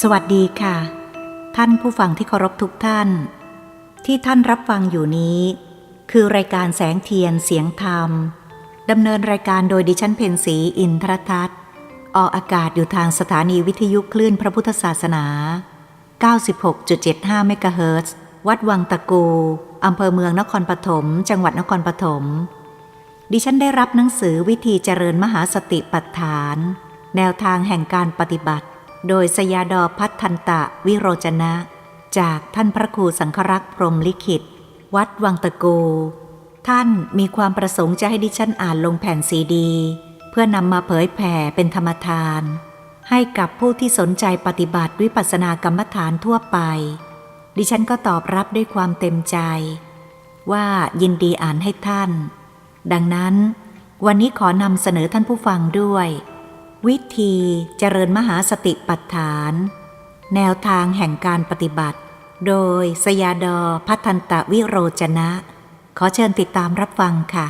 สวัสดีค่ะ ท่านผู้ฟังที่เคารพทุกท่าน ที่ท่านรับฟังอยู่นี้ คือรายการแสงเทียนเสียงธรรมดำเนินรายการโดยดิฉันเพนสีอินทรทัศน์ ออกอากาศอยู่ทางสถานีวิทยุคลื่นพระพุทธศาสนา 96.75เมกะเฮิรตซ์วัดวังตะกูอำเภอเมืองนครปฐมจังหวัดนครปฐมดิฉันได้รับหนังสือวิธีเจริญมหาสติปัฏฐาน แนวทางแห่งการปฏิบัติ โดยสยาดอพัฒทันตะวิโรจนะ จากท่านพระครูสังฆรักษ์พรมลิขิต วัดวังตะกูท่านมีความประสงค์จะให้ดิฉันอ่านลงแผ่นซีดี เพื่อนำมาเผยแผ่เป็นธรรมทาน ให้กับผู้ที่สนใจปฏิบัติวิปัสสนากรรมฐานทั่วไป ดิฉันก็ตอบรับด้วยความเต็มใจ ว่ายินดีอ่านให้ท่าน ดังนั้น วันนี้ขอนำเสนอท่านผู้ฟังด้วย วิธีเจริญมหาสติปัฏฐาน แนวทางแห่งการปฏิบัติ โดยสยาดอพัทันตะวิโรจนะ ขอเชิญติดตามรับฟังค่ะ